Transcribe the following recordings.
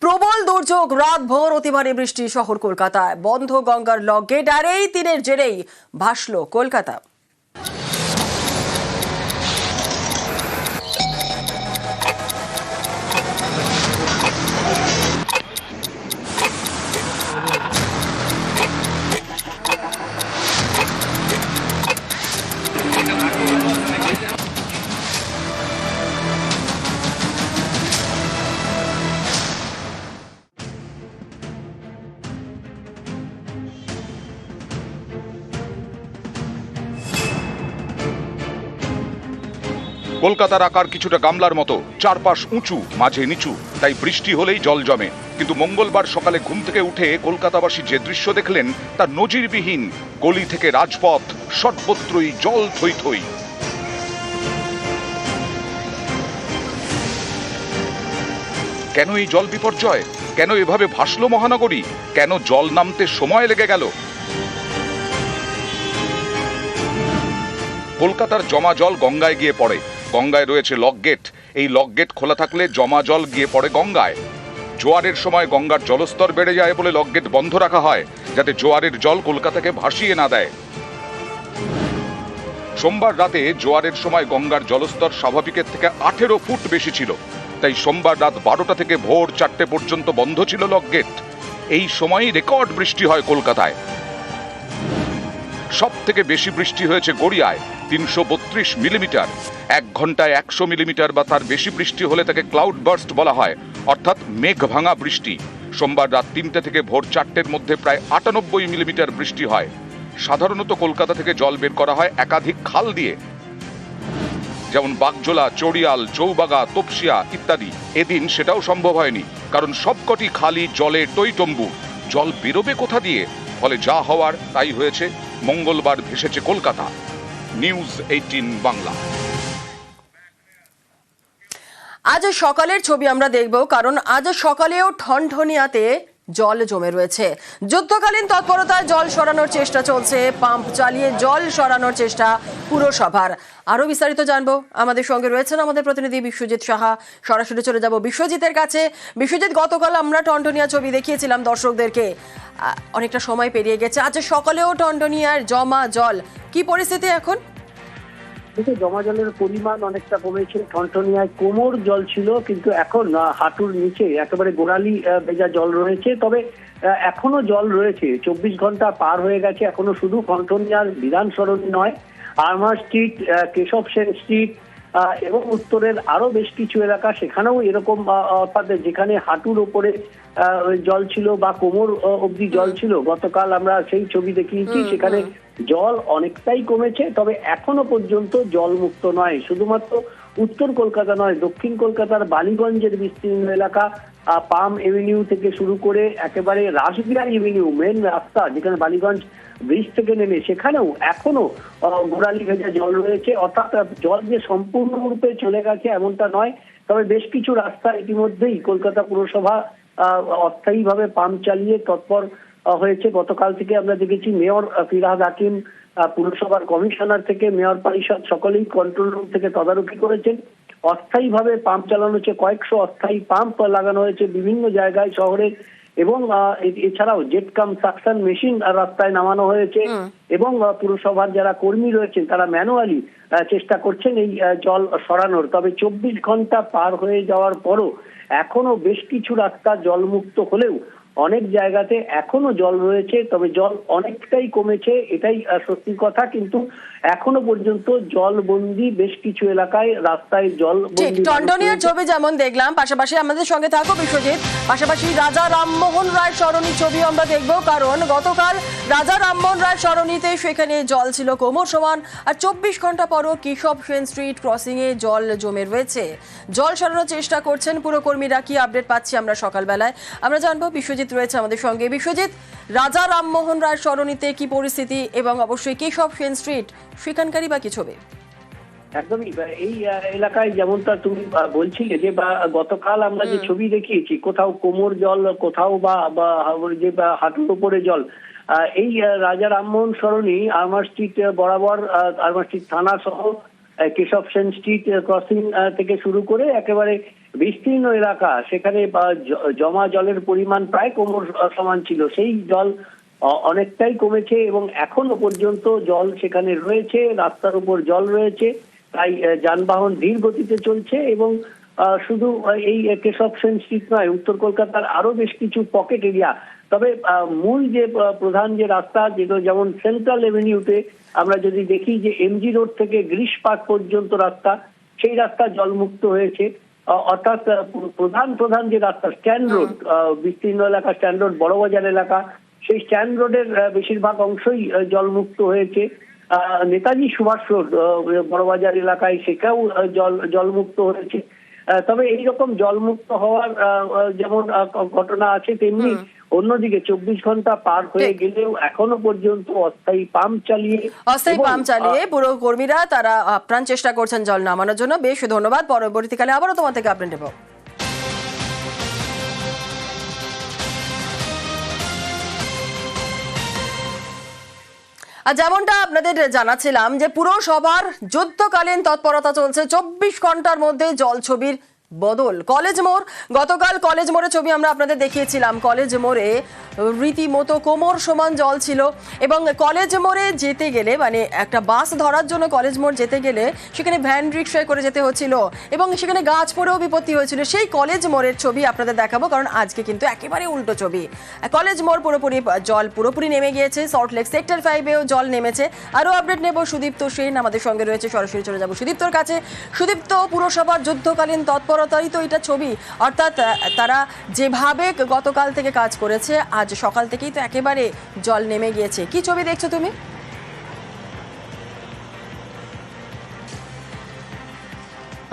প্রবল দুর্যোগ রাতভর ভোর অতিমারি বৃষ্টি শহর কলকাতায়। বন্ধ গঙ্গার লক আর এই তীরের জেরেই ভাসল কলকাতা। কলকাতার আকার কিছুটা গামলার মতো, চারপাশ উঁচু, মাঝে নিচু, তাই বৃষ্টি হলেই জল জমে। কিন্তু মঙ্গলবার সকালে ঘুম থেকে উঠে কলকাতাবাসী যে দৃশ্য দেখলেন, তা নজিরবিহীন, গলি থেকে রাজপথ, সর্বত্রই জল থই থই। কেন এই জল বিপর্যয়? কেন এভাবে ভাসলো মহানগরী? কেন জল নামতে সময় লেগে গেল? কলকাতার জমা জল গঙ্গায় গিয়ে পড়ে। গঙ্গায় রয়েছে লক গেট। এই লক গেট খোলা থাকলে জমা জল গিয়ে পড়ে গঙ্গায়। জোয়ারের সময় গঙ্গার জলস্তর বেড়ে যায় বলে লক গেট বন্ধ রাখা হয়, যাতে জোয়ারের জল কলকাতাকে ভাসিয়ে না দেয়। সোমবার রাতে জোয়ারের সময় গঙ্গার জলস্তর স্বাভাবিকের থেকে আঠেরো ফুট বেশি ছিল। তাই সোমবার রাত বারোটা থেকে ভোর চারটে পর্যন্ত বন্ধ ছিল লক গেট। এই সময়ই রেকর্ড বৃষ্টি হয় কলকাতায়। সব থেকে বেশি বৃষ্টি হয়েছে গড়িয়ায়, তিনশো বত্রিশ মিলিমিটার। এক ঘন্টায় একশো মিলিমিটার বা তার বেশি বৃষ্টি হলে তাকে ক্লাউড বার্স্ট বলা হয়, অর্থাৎ মেঘ ভাঙা বৃষ্টি। সোমবার রাত তিনটে থেকে ভোর চারটের মধ্যে প্রায় আটানব্বই মিলিমিটার বৃষ্টি হয়। সাধারণত কলকাতা থেকে জল বের করা হয় একাধিক খাল দিয়ে। যেমন বাগজোলা, চড়িয়াল, চৌবাগা, তপসিয়া ইত্যাদি। এদিন সেটাও সম্ভব হয়নি, কারণ সবকটি খালি জলে টইটম্বু। জল বেরোবে কোথা দিয়ে? ফলে যা হওয়ার তাই হয়েছে। মঙ্গলবার ভেসেছে কলকাতা। News Eighteen Bangla. আজ সকালের ছবি আমরা দেখব, কারণ আজ সকালেও ঠনঠনিয়াতে জল জমে রয়েছে। যুদ্ধকালীন তৎপরতায় জল সরানোর চেষ্টা চলছে। পাম্প চালিয়ে জল সরানোর চেষ্টা পুরসভার। আরও বিস্তারিত জানব। আমাদের সঙ্গে রয়েছেন আমাদের প্রতিনিধি বিশ্বজিৎ সাহা। সরাসরি চলে যাব বিশ্বজিতের কাছে। বিশ্বজিৎ, গতকাল আমরা টন্টনিয়া ছবি দেখিয়েছিলাম দর্শকদেরকে। অনেকটা সময় পেরিয়ে গেছে। আজ সকালেও টনটনিয়ার জমা জল। কি পরিস্থিতি এখন? থেকে জমা জলের পরিমাণ অনেকটা কমেছে। ঠনঠনিয়ায় কোমর জল ছিল, কিন্তু এখন হাঁটুর নিচে একেবারে গোড়ালি ভেজা জল রয়েছে। তবে এখনও জল রয়েছে। চব্বিশ ঘণ্টা পার হয়ে গেছে। এখনও শুধু ঠনঠনিয়ার বিধান সরণি নয় আর্মার স্ট্রিট কেশব সেন স্ট্রিট এবং উত্তরের আরও বেশ কিছু এলাকা সেখানেও এরকম অর্থাৎ যেখানে হাঁটুর ওপরে জল ছিল বা কোমর অব্দি অবধি জল ছিল গতকাল আমরা সেই ছবি দেখিয়েছি সেখানে জল অনেকটাই কমেছে তবে এখনও পর্যন্ত জল মুক্ত নয়। শুধুমাত্র উত্তর কলকাতা নয় দক্ষিণ কলকাতার বালিগঞ্জের বিস্তীর্ণ এলাকা পাম এভিনিউ থেকে শুরু করে একেবারে রাসবিহার এভিনিউ, মেন রাস্তা, যেখানে বালিগঞ্জ ব্রিজ থেকে নেমে, সেখানেও এখনও গোড়ালি ভেজা জল রয়েছে। অর্থাৎ জল যে সম্পূর্ণরূপে চলে গেছে এমনটা নয়, তবে বেশ কিছু রাস্তা ইতিমধ্যেই কলকাতা পুরসভা অস্থায়ীভাবে পাম্প চালিয়ে তৎপর হয়েছে। গতকাল থেকে আমরা দেখেছি মেয়র ফিরহাদ হাকিম পুরসভার কমিশনার থেকে, মেয়র পরিষদ সকলেই কন্ট্রোল রুম থেকে তদারকি করেছেন। অস্থায়ীভাবে পাম্প চালানো হচ্ছে কয়েকশো অস্থায়ী পাম্প লাগানো হয়েছে বিভিন্ন জায়গায় শহরে এবং এছাড়াও জেট কাম সাকশন মেশিন রাস্তায় নামানো হয়েছে এবং পুরসভার যারা কর্মী রয়েছেন তারা ম্যানুয়ালি চেষ্টা করছেন এই জল সরানোর। তবে চব্বিশ ঘণ্টা পার হয়ে যাওয়ার পরও এখনও বেশ কিছু রাস্তা জলমুক্ত হলেও অনেক জায়গাতে এখনও জল রয়েছে, তবে জল অনেকটাই কমেছে, এটাই সত্যি কথা। কিন্তু এখনও পর্যন্ত জলবন্দি বেশ কিছু এলাকায় রাস্তায় জল ঠিক টন্ডনিয়ার ছবি যেমন দেখলাম, পাশাপাশি আমাদের সঙ্গে থাকো বিশ্বজিৎ। পাশাপাশি রাজা রামমোহন রায় সরণি ছবি আমরা দেখব, কারণ গতকাল রাজা রামমোহন রায় সরণিতে সেখানে জল ছিল কোমর সমান, আর চব্বিশ ঘণ্টা পরও কেশব সেন স্ট্রিট ক্রসিংয়ে জল জমে রয়েছে। জল সরানোর চেষ্টা করছেন পুরকর্মীরা, কি আপডেট পাচ্ছি আমরা সকালবেলায়? আমরা জানব বিশ্বজিৎ রয়েছে আমাদের সঙ্গে বিশ্বজিৎ। রাজা রামমোহন রায় সরণিতে কি পরিস্থিতি এবং অবশ্যই কেশব সেন স্ট্রিট? সেখানকারই বা কি ছবি? একদমই এই এলাকায় যেমনটা তুমি বলছিলে যে বা গতকাল আমরা যে ছবি দেখিয়েছি কোথাও কোমর জল কোথাও বা যে হাঁটুর উপরে জল এই রাজা রামমোহন সরণি আর্মার স্ট্রিট বরাবর আর্মার স্ট্রিট থানা সহ কেশব সেন স্ট্রিট ক্রসিং থেকে শুরু করে একেবারে বিস্তীর্ণ এলাকা। সেখানে জমা জলের পরিমাণ প্রায় কোমর সমান ছিল। সেই জল অনেকটাই কমেছে এবং এখনও পর্যন্ত জল সেখানে রয়েছে, রাস্তার উপর জল রয়েছে। তাই যানবাহন ধীর গতিতে চলছে এবং শুধু এই কেশব সেন স্ট্রিট নয় উত্তর কলকাতার আরও বেশ কিছু পকেট এরিয়া। তবে মূল যে প্রধান যে রাস্তা যেগুলো যেমন সেন্ট্রাল এভিনিউতে আমরা যদি দেখি যে এমজি রোড থেকে গ্রিস পার্ক পর্যন্ত রাস্তা সেই রাস্তা জলমুক্ত হয়েছে। অর্থাৎ প্রধান প্রধান যে রাস্তা স্ট্যান্ড রোড বিস্তীর্ণ এলাকা স্ট্যান্ড রোড বড়বাজার এলাকা সেই স্ট্যান্ড রোডের বেশিরভাগ অংশই জলমুক্ত হয়েছে। আহ, নেতাজি সুভাষ রোড বড়বাজার এলাকায় সেটাও জল জলমুক্ত হয়েছে। তবে এইরকম জলমুক্ত হওয়ার যেমন ঘটনা আছে তেমনি অন্যদিকে চব্বিশ ঘণ্টা পার হয়ে গেলেও এখনও পর্যন্ত অস্থায়ী পাম্প চালিয়ে অস্থায়ী পাম্প চালিয়ে পুরো কর্মীরা তারা আপ্রাণ চেষ্টা করছেন জল নামানোর জন্য। বেশ ধন্যবাদ। পরবর্তীকালে আবারও তোমার থেকে আপডেট নেব। আর যেমনটা আপনাদের জানাচ্ছিলাম যে পুরসভার যুদ্ধকালীন তৎপরতা চলছে, চব্বিশ ঘণ্টার মধ্যে জল ছবির বদল। কলেজ মোড়, গতকাল কলেজ মোড়ে ছবি আমরা আপনাদের দেখিয়েছিলাম। কলেজ মোড়ে রীতিমতো কোমর সমান জল ছিল এবং কলেজ মোড়ে যেতে গেলে মানে একটা বাস ধরার জন্য কলেজ মোড় যেতে গেলে সেখানে ভ্যান রিক্সায় করে যেতে হচ্ছিল এবং সেখানে গাছ পড়েও বিপত্তি হয়েছিল। সেই কলেজ মোড়ের ছবি আপনাদের দেখাবো কারণ আজকে কিন্তু একেবারে উল্টো ছবি। কলেজ মোড় পুরোপুরি জল পুরোপুরি নেমে গিয়েছে সল্ট লেক সেক্টর ফাইভেও জল নেমেছে। আরও আপডেট নেব সুদীপ্ত সেন আমাদের সঙ্গে রয়েছে, সরাসরি চলে যাব সুদীপ্তর কাছে। সুদীপ্ত পুরসভার যুদ্ধকালীন তৎপরতারই তো এটা ছবি। অর্থাৎ তারা যেভাবে গতকাল থেকে কাজ করেছে, আজ সকাল থেকেই তো একেবারে জল নেমে গিয়েছে। কি ছবি দেখছ তুমি?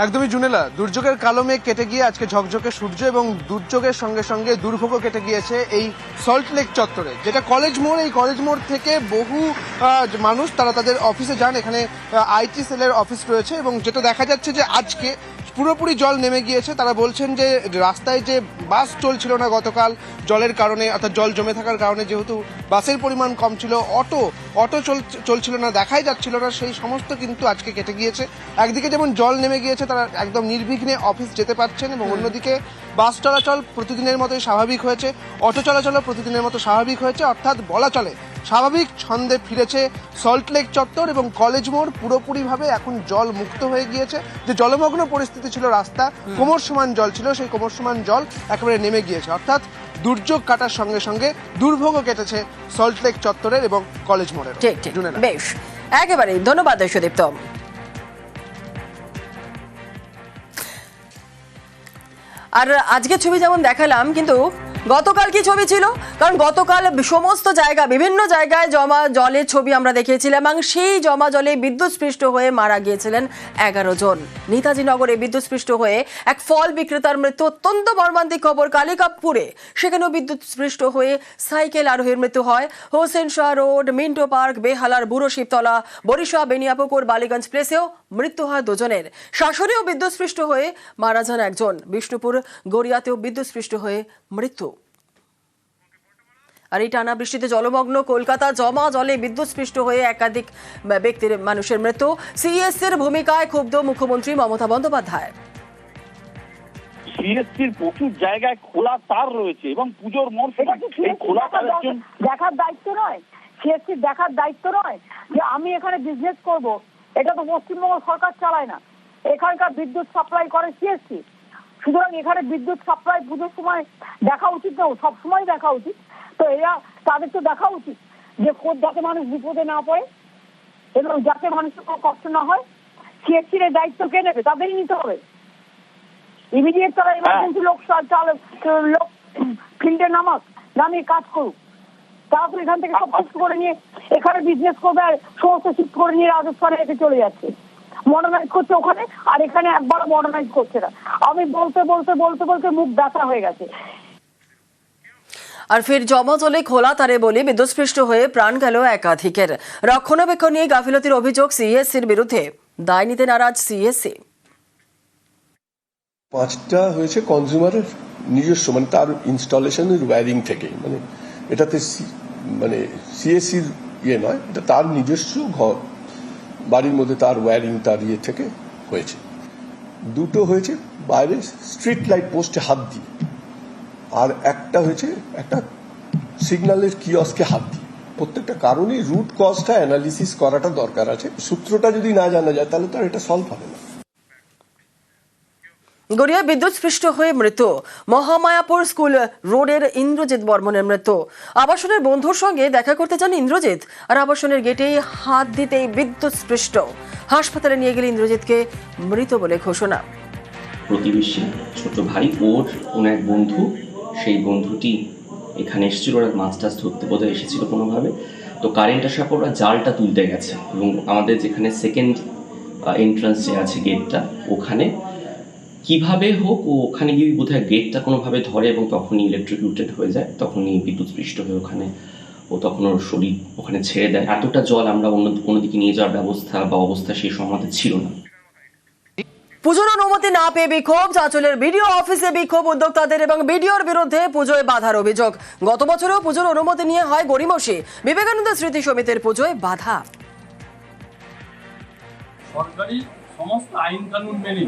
একদমই জুনেলা, দুর্যোগের কালো মেঘ কেটে গিয়ে আজকে ঝকঝকে সূর্য এবং দুর্যোগের সঙ্গে সঙ্গে দুর্ভোগও কেটে গিয়েছে এই সল্ট লেক চত্বরে, যেটা কলেজ মোড়, এই কলেজ মোড় থেকে বহু মানুষ তারা তাদের অফিসে যান। এখানে আইটি সেলের অফিস রয়েছে এবং যেটা দেখা যাচ্ছে যে আজকে পুরোপুরি জল নেমে গিয়েছে। তারা বলছেন যে রাস্তায় যে বাস চলছিল না গতকাল জলের কারণে অর্থাৎ জল জমে থাকার কারণে যেহেতু বাসের পরিমাণ কম ছিল অটো অটো চল- চলছিল না দেখাই যাচ্ছিল না সেই সমস্ত কিন্তু আজকে কেটে গিয়েছে। একদিকে যেমন জল নেমে গিয়েছে তারা একদম নির্বিঘ্নে অফিস যেতে পারছেন এবং অন্যদিকে বাস চলাচল প্রতিদিনের মতোই স্বাভাবিক হয়েছে অটো চলাচলও প্রতিদিনের মতো স্বাভাবিক হয়েছে অর্থাৎ বলা চলে স্বাভাবিক ছন্দে ফিরেছে সল্টলেক চত্বর এবং কলেজ মোড়। পুরোপুরিভাবে এখন জল মুক্ত হয়ে গিয়েছে। যে জলমগ্ন পরিস্থিতি ছিল রাস্তা কোমর সমান জল ছিল সেই কোমর সমান জল একেবারে নেমে গিয়েছে। অর্থাৎ দুর্যোগ কাটার সঙ্গে সঙ্গে দুর্ভোগও কেটেছে সল্টলেক চত্বরের এবং কলেজ মোড়ের। বেশ। একেবারে ধন্যবাদ সুদীপ্ত আর আজকে ছবি যেমন দেখালাম কিন্তু গতকাল কি ছবি ছিল? কারণ গতকাল সমস্ত জায়গা, বিভিন্ন জায়গায় জমা জলের ছবি আমরা দেখিয়েছিলাম এবং সেই জমা জলে বিদ্যুৎস্পৃষ্ট হয়ে মারা গিয়েছিলেন এগারো জন। নেতাজি নগরে বিদ্যুৎস্পৃষ্ট হয়ে এক ফল বিক্রেতার মৃত্যু, অত্যন্ত মর্মান্তিক খবর কালিকাপুরে সেখানেও বিদ্যুৎস্পৃষ্ট হয়ে সাইকেল আরোহীর মৃত্যু হয়। Hossain Shah Road, Minto Park, বেহালার বুড়ো শিবতলা বরিশা বেনিয়াপুকুর, বালিগঞ্জ প্লেসেও মৃত্যু হয় দুজনের। শাসনেও বিদ্যুৎস্পৃষ্ট হয়ে মারা যান একজন। বিষ্ণুপুর গড়িয়াতেও বিদ্যুৎস্পৃষ্ট হয়ে মৃত্যু। আর এই টানা বৃষ্টিতে জলমগ্ন কলকাতা জমা জলে বিদ্যুৎস্পৃষ্ট হয়ে একাধিক ব্যক্তির মানুষের মৃত্যু। সিএসসির ভূমিকায় ক্ষুব্ধ মুখ্যমন্ত্রী মমতা বন্দ্যোপাধ্যায়। সিএসসির প্রচুর জায়গায় খোলা তার রয়েছে এবং পুজোর মরশুমে এই খোলা তারের জন্য দেখার দায়িত্ব নয়? সিএসসি দেখার দায়িত্ব নয় যে আমি এখানে বিজনেস করব। এটা তো পশ্চিমবঙ্গ সরকার চালায় না। এখানকার বিদ্যুৎ সাপ্লাই করে সিএসসি সুতরাং এখানে বিদ্যুৎ সাপ্লাই পুজোর সময় দেখা উচিত না সব সময় দেখা উচিত। তো এরা তাদের তো দেখা উচিত যে যাতে মানুষ বিপদে না পড়ে এবং যাতে মানুষের কোনো কষ্ট না হয় সিএসসির এর দায়িত্ব কে নেবে? তাদেরই নিতে হবে। ইমিডিয়েট তারা এমার্জেন্সি লোক চা- চালক লোক ফিল্ডে নামাক নামিয়ে কাজ করুক। তারপর এখান থেকে সব শিফট করে নিয়ে এখানে বিজনেস করবে আর সমস্ত শিফট করে নিয়ে রাজস্থানে রেখে চলে যাচ্ছে। মডার্নাইজ করছে ওখানে আর এখানে একবার মডার্নাইজ করছে না। আমি বলতে বলতে বলতে বলতে মুখ ব্যথা হয়ে গেছে। আর ফের জমা জলে খোলা তারে বলে বিদ্যুৎস্পৃষ্ট হয়ে প্রাণ গেল একাধিকের। রক্ষণাবেক্ষণ নিয়ে গাফিলতির অভিযোগ সিএসসির বিরুদ্ধে। দায় নিতে নারাজ সিএসসি। পাঁচটা হয়েছে কনজিউমারের নিজস্ব মানে তার ইনস্টলেশনের ওয়্যারিং থেকে। মানে এটাতে মানে সিএসসির ইয়ে নয়, এটা তার নিজস্ব ঘর। বাড়ির মধ্যে তার ওয়্যারিং তার ইয়ে থেকে হয়েছে। দুটো হয়েছে বাইরে স্ট্রিট লাইট পোস্টে হাত দিয়ে। আর একটা হয়েছে একটা সিগন্যালের কিয়স্কে হাত দিয়ে। প্রত্যেকটা কারণেই রুট কজটা অ্যানালিসিস করাটা দরকার আছে। সূত্রটা যদি না জানা যায়, তাহলে তো আর এটা সলভ হবে না। গড়িয়ায় বিদ্যুৎ স্পৃষ্ট হয়ে মৃত্যু। মহামায়াপুর স্কুল রোডের ইন্দ্রজিৎ বর্মনের মৃত্যু। আবাসনের বন্ধুর সঙ্গে দেখা করতে যান ইন্দ্রজিৎ। আর আবাসনের গেটেই হাত দিতেই বিদ্যুৎ স্পৃষ্ট। হাসপাতালে নিয়ে গেলে ইন্দ্রজিৎকে মৃত বলে ঘোষণা। প্রতিবেশী ছোট ভাই ওর কোনো এক বন্ধু, সেই বন্ধুটি এখানে এসেছিল, ওরা মাছ টাছ ধরতে বোধহয় এসেছিল কোনোভাবে। তো কারেন্ট আসার পর জালটা তুলতে গেছে। এবং আমাদের যেখানে সেকেন্ড এন্ট্রান্স যে আছে গেটটা ওখানে কীভাবে হোক ও ওখানে গিয়ে বোধহয় গেটটা কোনোভাবে ধরে এবং তখনই ইলেকট্রিকিউটেড হয়ে যায় তখনই বিদ্যুৎ স্পৃষ্ট হয়ে ওখানে ও তখন ওর শরীর ওখানে ছেড়ে দেয়। এতটা জল আমরা অন্য কোনো দিকে নিয়ে যাওয়ার ব্যবস্থা বা অবস্থা সেই সময় আমাদের ছিল না। পুজোর অনুমতি না পেয়ে বিক্ষোভ চাঁচলের বিডিও অফিসে বিক্ষোভ উদ্যোক্তাদের এবং বিডিওর বিরুদ্ধে পুজোয় বাধার অভিযোগ। গত বছরেও পুজোর অনুমতি নিয়ে হয় গড়িমসি। বিবেকানন্দ স্মৃতি সমিতির পুজোয় বাধা। সরকারি সমস্ত আইন কানুন মেনে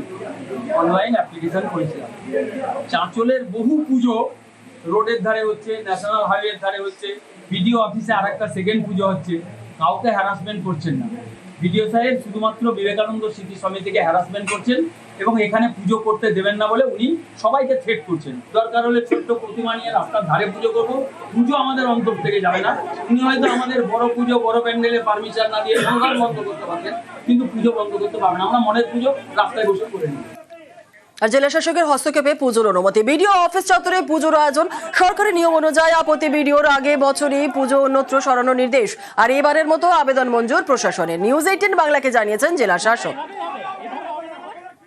অনলাইন অ্যাপ্লিকেশন করেছিলাম। চাঁচলের বহু পুজো রোডের ধারে হচ্ছে ন্যাশনাল হাইওয়ের ধারে হচ্ছে বিডিও অফিসে আর একটা সেকেন্ড পুজো হচ্ছে, কাউকে হ্যারাসমেন্ট করছেন না। বিডিও সাহেব শুধুমাত্র বিবেকানন্দ স্মৃতি সমিতিকে হ্যারাসমেন্ট করছেন এবং এখানে পুজো করতে দেবেন না বলে উনি সবাইকে থ্রেট করছেন। দরকার হলে ছোট্ট প্রতিমা নিয়ে রাস্তার ধারে পুজো করব। পুজো আমাদের অন্তর থেকে যাবে না। উনি হয়তো আমাদের বড় পুজো, বড় প্যান্ডেলে পারমিশন না দিয়ে অনুদান বন্ধ করতে পারতেন, কিন্তু পুজো বন্ধ করতে পারবেন আমরা মনের পুজো রাস্তায় বসে করে নিই। আর জেলা শাসকের হস্তক্ষেপে পুজোর অনুমতি। বিডিও অফিস চত্বরে পুজোর আয়োজন। সরকারি নিয়ম অনুযায়ী আপত্তি বিডিওর আগে বছরই পুজো অন্যত্র সরানোর নির্দেশ। আর এবারের মতো আবেদন মঞ্জুর প্রশাসনের। নিউজ এইটিন বাংলাকে জানিয়েছেন জেলা শাসক।